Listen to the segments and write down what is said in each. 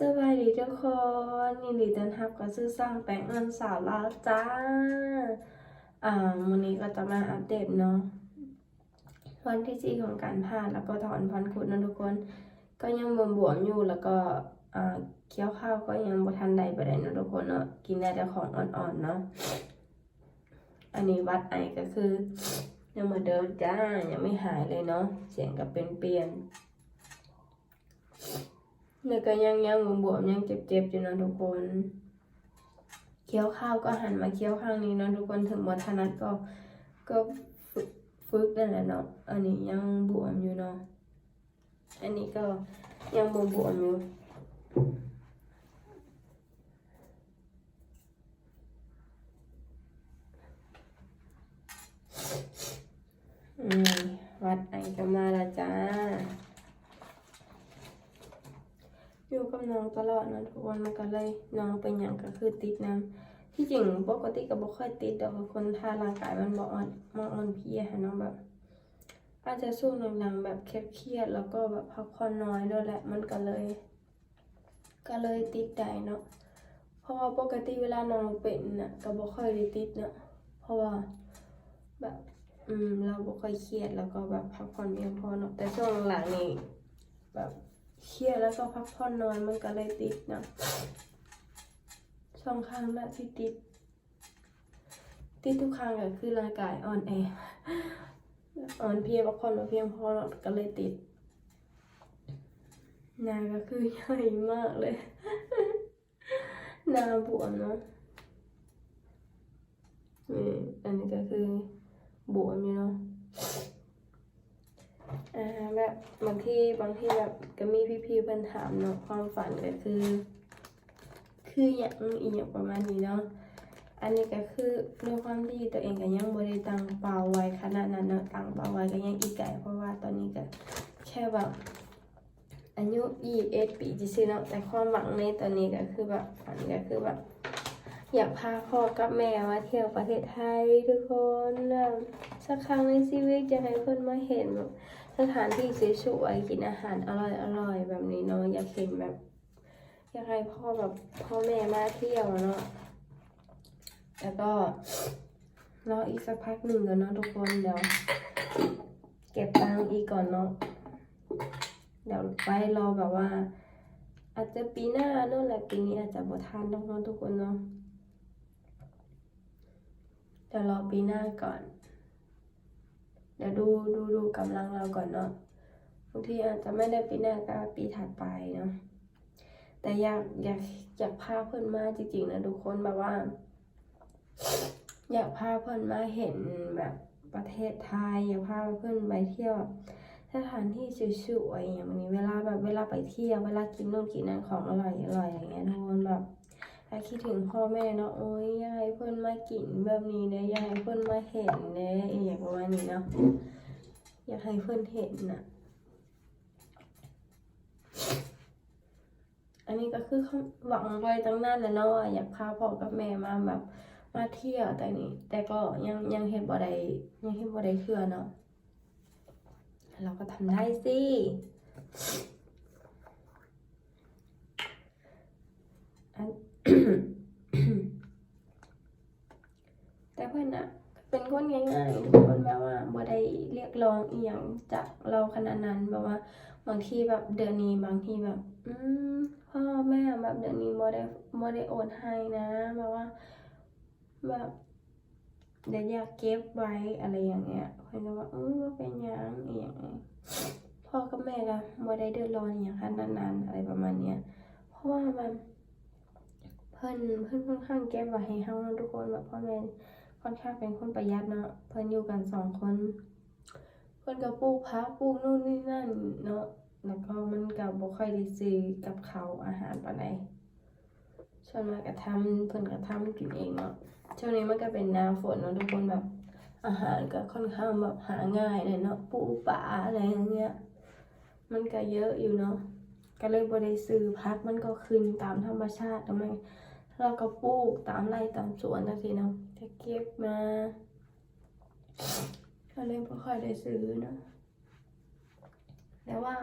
สวัสดีทุกคนยินดีต้อนรับกับซื้อสร้างแปลงเงินสาวลาวจ้า อ่าวันนี้ก็จะมาอัปเดตเนาะวันที่สี่ของการผ่าแล้วก็ถอนฟันคุดนะทุกคน ก็ยังบวมๆอยู่แล้วก็อ่าเคี้ยวข้าวก็ยังบ่ทันใดไปได้นะทุกคนเนาะกินได้แต่ของอ่อนๆเนาะอันนี้วัดไอก็คือยังเหมือนเดิมจ้ายังไม่หายเลยเนาะเสียงก็เป็นเปลี่ยน แล้วก็ยังยังบวมๆยังเจ็บๆอยู่นะทุกคนเคี้ยวข้าวก็หันมาเคี้ยวข้างนี้นะทุกคนถึงวัฒนัดก็ก็ฝึกนั่นแหละเนาะอันนี้ยังบวมอยู่เนาะอันนี้ก็ยังบวมๆอยู่อืมวัดไอก็มาล้วจ้า อยู่กับน้องตลอดเนะทุกวันมันก็เลยน้องเป็นอย่างก็คือติดน้ำที่จริงปกติก็บ่ค่อยติดดอกคือคนทาร่างกายมันบ่อ่อนบ่อ่อนเพลียหั้นเนาะแบบ อาจจะสู้หนังๆแบบเครียดๆแล้วก็แบบพักผ่อนน้อยด้วยแหละมันก็เลย ก็เลยติดได้เนาะเพราะว่าปกติเวลาน้องเป็นน่ะก็บ่ค่อยได้ติดเนาะเพราะว่าแบบอืมเราบ่ค่อยเครียดแล้วก็แบบพักผ่อนเพียงพอเนาะแต่ช่วงหลังนี่แบบ เครียดแล้วก็พักผ่อนน้อยมันก็เลยติดเนาะช่องข้างละที่ติด ติดทุกครั้งก็คือร่างกายอ่อนแออ่อนเพลียพักผ่อนมาเพียงพอก็เลยติดหนาก็คือใหญ่มากเลยหน้าบวมเนาะนี่อันนี้ก็คือบวมอยู่เนาะ แบบบางที่บางที่แบบก็มีพี่ๆเพิ่นถามเนาะความฝันก็คือ คืออย่างอีอย่างประมาณนี้เนาะอันนี้ก็คือด้วยความที่ตัวเองก็ยังบ่ได้ตั้งเป้าไว้ขนาดนั้นเนาะตังเป้าไว้ก็ยังอีกไกลเพราะว่าตอนนี้ก็แค่แบบอายุ21ปีซื่อๆเนาะแต่ความหวังในตอนนี้ก็คือแบบฝันก็คือแบบอยากพาพ่อกับแม่มาเที่ยวประเทศไทยทุกคนสักครั้งในชีวิตจะให้เพิ่นมาเห็นแบบ สถานที่สวยๆกินอาหารอร่อยๆแบบนี้เนาะอยากเห็นแบบอยากให้พ่อแบบพ่อแม่มาเที่ยวเนาะแล้วก็รออีกสักพักหนึ่งกันเนาะทุกคนเดี๋ยวเก็บตังค์อีกก่อนเนาะเดี๋ยวไปรอแบบว่า อาจจะปีหน้าโน่นแหละปีนี้อาจจะบ่ทันต้องเนาะทุกคนเนาะเดี๋ยวรอปีหน้าก่อน เดี๋ยวดูดูดูกำลังเราก่อนเนาะบางทีอาจจะไม่ได้ปีหน้าก็ปีถัดไปเนาะแต่อยากอยากอยากพาเพื่อนมาจริงๆนะทุกคนแบบว่า อยากพาเพื่อนมาเห็นแบบประเทศไทยอยากพาเพื่อนไปเที่ยวแบบสถานที่สวยๆอย่างนี้เวลาแบบเวลาไปเที่ยวเวลากินนู่นกินนั่นของอร่อยอร่อยอย่างเงี้ยทุกคนแบบ ถ้าคิดถึงพ่อแม่เนาะโอ้ยอยากให้เพื่อนมากินแบบนี้เนยอยากให้เพื่อนมาเห็นเนยอย่างประมาณนี้เนาะอยากให้เพื่อนเห็นน่ะอันนี้ก็คือเขาหวังไว้ตั้งนานแล้วเนาะว่าอยากพาพ่อกับแม่มาแบบมาเที่ยวแต่นี่แต่ก็ยังยังเห็นบ่ได้ยังเห็นบ่ได้เทื่อเนาะเราก็ทำได้สิอัน แต่เพื่อนอะเป็นคนง่ายๆทุกคนแบบว่าบ่ได้เรียกร้องอีหยังจากเราขนาดนั้นแบบว่า บางทีแบบเดือนนี้บางทีแบบ อืมพ่อแม่แบบเดือนนี้บ่ได้บ่ได้โอนให้นะแบบว่า แบบเดี๋ยวอยากเก็บไว้อะไรอย่างเงี้ยเพิ่นก็ว่าเออว่าเป็นหยังอีหยังพ่อกับแม่ก็บ่ได้เดือดร้อนอหย่างขนาดนั้นอะไรประมาณเนี้ยเพราะว่ามันเพิ่นเพิ่นค่อนข้างเก็บไว้ให้เฮาทุกคนแบบพ่อแม่ ค่อนข้างเป็นคนประหยัดเนาะเพิ่นอยู่กันสองคน เพิ่นก็ปลูกผักปลูกนู่นนี่นั่นเนาะแล้วก็มันก็บ่ค่อยได้ซื้อกับเขาอาหารปานใดส่วนมากก็ทำเพิ่นก็ทำกินเองเนาะช่วงนี้มันก็เป็นหน้าฝนเนาะทุกคนแบบอาหารก็ค่อนข้างแบบหาง่ายเลยเนาะปูปลาอะไรอย่างเงี้ยมันก็เยอะอยู่เนาะก็เลยบ่ได้ซื้อพักมันก็ขึ้นตามธรรมชาติแล้วมัน เราก็ปลูกตามไร่ตามสวนจังซี่เนาะจะเก็บมาก็เลยบ่ค่อยได้ซื้อเนาะแต่ว่า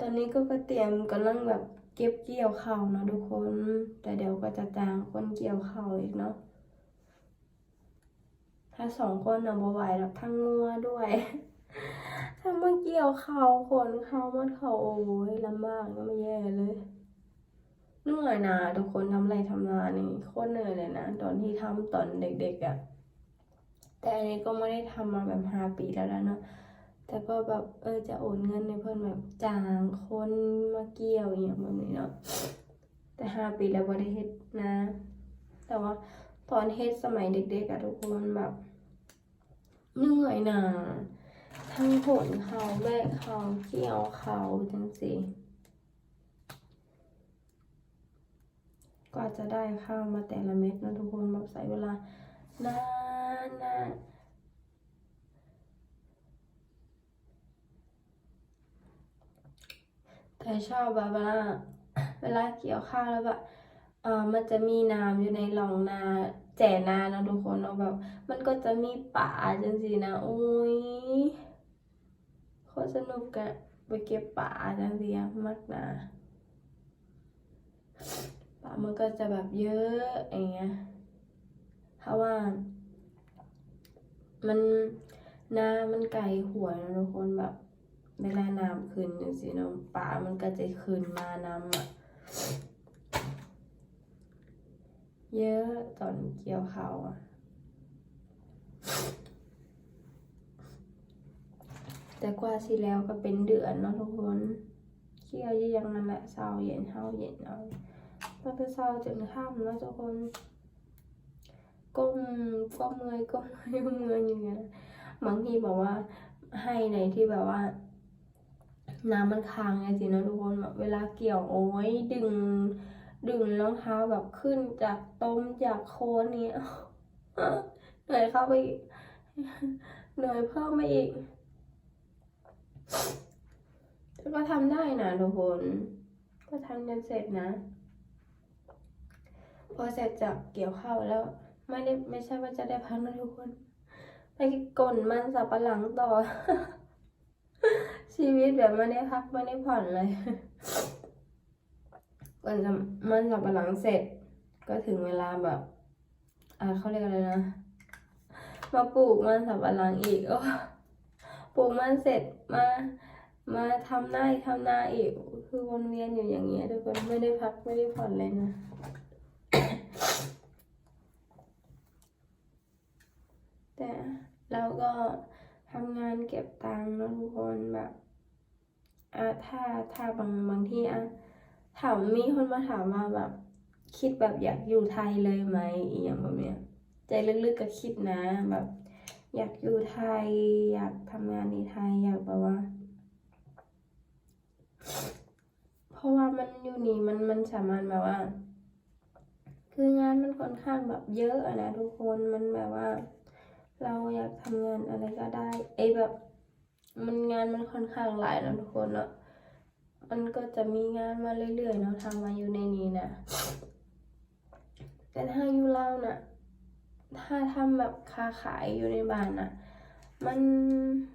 ตอนนี้ก็ก็เตรียมกำลังแบบเก็บเกี่ยวข้าวเนาะทุกคน แต่เดี๋ยวก็จะจ้างคนเกี่ยวข้าวอีกเนาะถ้าสองคนนะบ่ไหวหรอกทั้งงัวด้วยถ้ามาเกี่ยวข้าวคนเข้ามันเขาโอ้ยลำบากก็ไม่แย่เลย เหนื่อยนะทุกคนทำไรทำนานี่โคตรเหนื่อยเลยนะ ตอนที่ทำตอนเด็กๆอะ่ะแต่อันนี้ก็ไม่ได้ทำมาแบบห้าปีแล้วนะเนาะแต่ก็แบบเออจะโอนเงินในเพื่อนแบบจางคนมาเกี่ยวอย่างแบบนี้เนาะแต่ห้าปีแล้วบ่ได้เฮ็ดนะ แต่ว่าตอนเฮ็ดสมัยเด็กๆอะทุกคนแบบเหนื่อยนะทั้งผลเขาแบกเขาเกี่ยวเขาจังสิ กว่าจะได้ข้าวมาแต่ละเม็ดนะทุกคนแบบใช้เวลานานนานแต่ชอบแบบเวลาเวลาเกี่ยวข้าวแล้วแบบเอ่อมันจะมีน้ำอยู่ในหลองนาแจ่นานะทุกคนเนาะแบบ มันก็จะมีป่าจังสินะโอ้ยโคตรสนุกอะไปเก็บป่าจังสิอะมากนะ มันก็จะแบบเยอะอย่างเงี้ยเพราะว่า มันน้ามันไกลหัวนะทุกคนแบบเวลาน้ำขึ้นจังสิเนาะป่ามันก็จะขึ้นมาน้ำอะเยอะตอนเกี่ยวเขาอะแต่กว่าสิแล้วก็เป็นเดือนเนาะทุกคนเกี่ยวยังนั่นแหละเช้าเย็นเช้าเย็นเอา ตั้งแต่เช้าจนค่ำเนะทุกคนก้มก้มเลยก้มเลยก้มเลยอย่างเงี้ยบางทีบอกว่าให้ในที่แบบว่า น้ำมันค้างไงสินะทุกคนแบบเวลาเกี่ยวโอ้ยดึง ดึงรองเท้าแบบขึ้นจากต้มจากโคนนี้เหนื่อยเข้าไปอีกเหนื่อยเพิ่มมาอีกแต่ก็ทำได้นะทุกคน ก็ทำจนเสร็จนะ พอเสร็จจากเกี่ยวข้าวแล้วไม่ได้ไม่ใช่ว่าจะได้พักนะทุกคน ไปกลนมันสับปะหลังต่อ ชีวิตแบบไม่ได้พักไม่ได้ผ่อนเลยก่อนจะมันสับปะหลังเสร็จ ก็ถึงเวลาแบบ อ่าเขาเรียกอะไรนะมาปลูกมันสับปะหลังอีกโอ้ปลูกมันเสร็จมามาทำหน้าทำนาอีก คือวนเวียนอยู่อย่างเงี้ยทุกคนไม่ได้พักไม่ได้ผ่อนเลยนะ แต่ เราก็ทำงานเก็บตังค์นะทุกคนแบบอะถ้าถ้าบางบางที่อะถามมีคนมาถามว่าแบบ คิดแบบอยากอยู่ไทยเลยไหมอีอย่างแบบเนี้ยใจลึกๆก็คิดนะแบบ อยากอยู่ไทย อยากทำงานในไทยอยากแบบว่า เพราะว่ามันอยู่นี่มันมันสามารถแบบว่า คืองานมันค่อนข้างแบบเยอะอะนะทุกคนมันแบบว่า เราอยากทำงานอะไรก็ได้ไอ้แบบมันงานมันค่อนข้างหลายนะทุกคนเนาะมันก็จะมีงานมาเรื่อยๆเนาะทำมาอยู่ในนี้นะ แต่ถ้าอยู่เล่าน่ะถ้าทำแบบค้าขายอยู่ในบ้านน่ะมัน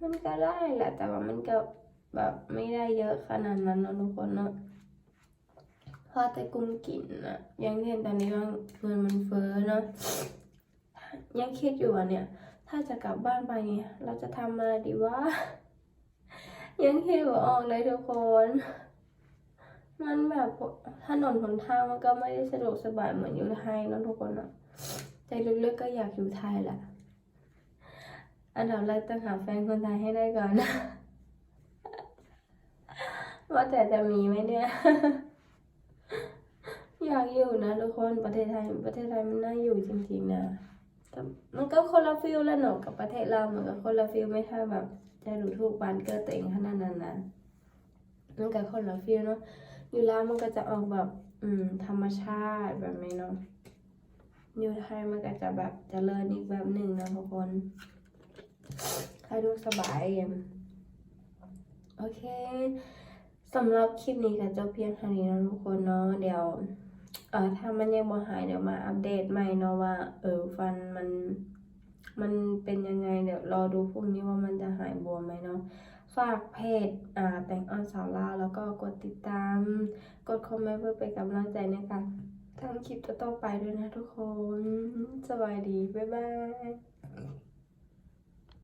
มันก็ได้แหละ แต่ว่ามันก็แบบไม่ได้เยอะขนาดนั้นนะทุกคนเนาะพอแต่กุมกินน่ะอยังที่เห็นตอนนี้ว่าเงินมันเฟ้อเนาะยังคิดอยู่อะเนี่ย ถ้าจะกลับบ้านไปเนี่ยเราจะทำอะไรดีวะยังคิดว่าออกเลยทุกคน มันแบบถนนหนทางมันก็ไม่ได้สะดวกสบายเหมือนอยู่ไทยนะทุกคนอะใจลึกๆก็อยากอยู่ไทยแหละอันดับแรกต้องหาแฟนคนไทยให้ได้ก่อนว่าแต่จะมีไหมเนี่ย อยากอยู่นะทุกคนประเทศไทยประเทศไทยมันน่าอยู่จริงๆนะ มันก็คนละฟิลแล้วเนอกับประเทศเราเหมือนกับคนละฟิลไม่ใช่แบบจะดูถูกบ้านเกิดตัวเองขนาดนั้นนะมันก็คนละฟิลเนาะอยู่ลาวมันก็จะออกแบบ อืม ธรรมชาติแบบนี้เนาะอยู่ไทยมันก็จะแบบเจริญอีกแบบหนึ่งนะทุกคนใครดูสบายเองโอเคสำหรับคลิปนี้ก็จบเพียงเท่านี้นะทุกคนเนาะเดี๋ยว เออถ้ามันยังบ่หายเดี๋ยวมาอัปเดตใหม่เนาะว่า เออฟันมัน มันเป็นยังไงเดี๋ยวรอดูพรุ่งนี้ว่ามันจะหายบวมไหมเนาะฝากเพจอ่าแต่งออนสาวลาวแล้วก็กดติดตาม กดคอมเมนต์เพื่อเป็นกำลังใจในการทำคลิปต่อๆไปด้วยนะทุกคน สวัสดี บ๊ายบาย